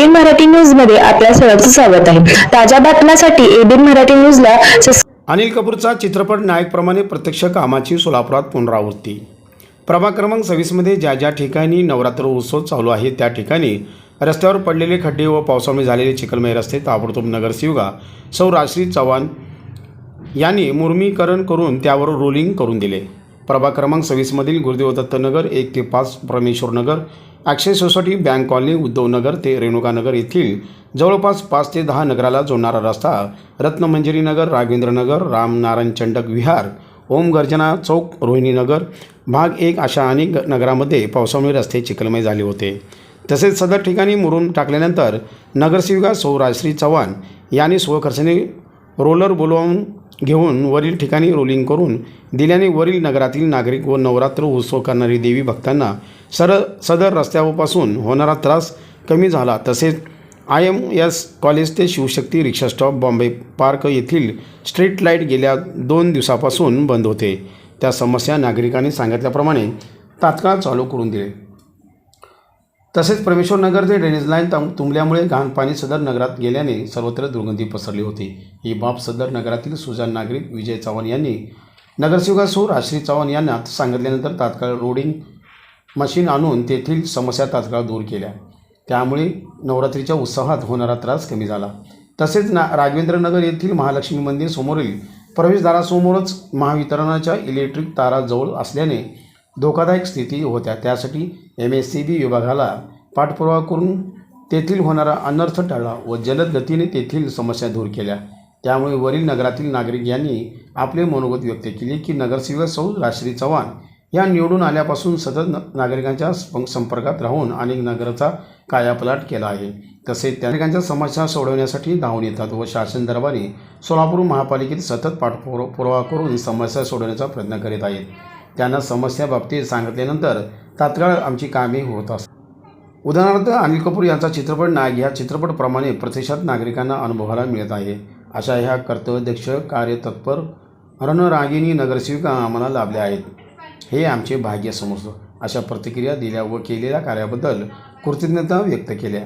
ABN Marathi न्यूजमध्ये आपल्या सर्वांचं स्वागत आहे. ताज्या बातम्यांसाठी एबीएन मराठी न्यूजला अनिल कपूरचा चित्रपट नायकप्रमाणे प्रत्यक्ष कामाची सोलापुरात पुनरावृत्ती. प्रभाग क्रमांक सव्वीसमध्ये ज्या ज्या ठिकाणी नवरात्र उत्सव चालू आहे त्या ठिकाणी रस्त्यावर पडलेले खड्डे व पावसामुळे झालेले चिखलमय रस्ते ताबडतोब नगरसेविका सौ राजश्री चव्हाण यांनी मुर्मीकरण करून त्यावर रोलिंग करून दिले. प्रभाग क्रमांक सव्वीसमधील गुरुदेव दत्तनगर एक ते पाच Parmeshwar Nagar Akshay society bank colony Uddhavnagar ते रेणुकानगर येथील जवळपास पाच ते दहा नगराला जोडणारा रस्ता रत्नमंजिरीनगर राघवेंद्रनगर रामनारायण चंडक विहार ओम गर्जना चौक रोहिणीनगर भाग एक अशा अनेक नगरामध्ये पावसामुळे रस्ते चिखलमय झाले होते. तसेच सदर ठिकाणी मुरून टाकल्यानंतर नगरसेविका सौराश्री चव्हाण यांनी स्वखर्चाने रोलर बोलवून घेऊन वरील ठिकाणी रोलिंग करून दिल्याने वरील नगरातील नागरिक व नवरात्र उत्सव करणारी देवी भक्तांना सर सदर रस्त्यापासून होणारा त्रास कमी झाला. तसेच आय एम एस कॉलेज ते Shivshakti rickshaw stop Bombay park येथील स्ट्रीट लाइट गेल्या दोन दिवसापासून बंद होते. त्या समस्या नागरिकांनी सांगितल्याप्रमाणे तात्काळ चालू करून दिले. तसेच परमेश्वर नगर ते ड्रेनेज लाईन तुंबल्यामुळे घाण पाणी सदर नगरात गेल्याने सर्वत्र दुर्गंधी पसरली होती. ही बाब सदर नगरातील सुजान नागरिक विजय चव्हाण यांनी नगरसेविका आश्री चव्हाण यांना सांगितल्यानंतर तात्काळ रोडिंग मशीन आणून तेथील समस्या तात्काळ दूर केल्या. त्यामुळे नवरात्रीच्या उत्साहात होणारा त्रास कमी झाला. तसेच ना राघवेंद्रनगर येथील महालक्ष्मी मंदिर समोरील प्रवेशद्वारासमोरच महावितरणाच्या इलेक्ट्रिक तारा जवळ असल्याने धोकादायक स्थिती होत्या. त्यासाठी एम एस सी बी विभागाला पाठपुरावा करून तेथील होणारा अनर्थ टाळला व जलद गतीने तेथील समस्या दूर केल्या. त्यामुळे वरील नगरातील नागरिक यांनी आपले मनोगत व्यक्त केले की नगरसेवक सौ राश्री चव्हाण या निवडून आल्यापासून सतत न नागरिकांच्या संपर्कात राहून अनेक नगराचा कायापलाट केला आहे. तसेच त्या नागरिकांच्या समस्या सोडवण्यासाठी धावून येतात व शासन दरबारी सोलापूर महापालिकेत सतत पाठपुर पुरावा करून समस्या सोडवण्याचा प्रयत्न करीत आहेत. त्यांना समस्याबाबतीत सांगितल्यानंतर तात्काळ आमची कामे होत असतात. उदाहरणार्थ अनिल कपूर यांचा चित्रपट नायक ह्या चित्रपटप्रमाणे प्रतिसाद नागरिकांना अनुभवायला मिळत आहे. अशा ह्या कर्तव्यदक्ष कार्यतत्पर रणरागिणी नगरसेविका आम्हाला लाभल्या आहेत. हे आमचे भाग्य समजतो अशा प्रतिक्रिया दिल्या व केलेल्या कार्याबद्दल कृतज्ञता व्यक्त केल्या.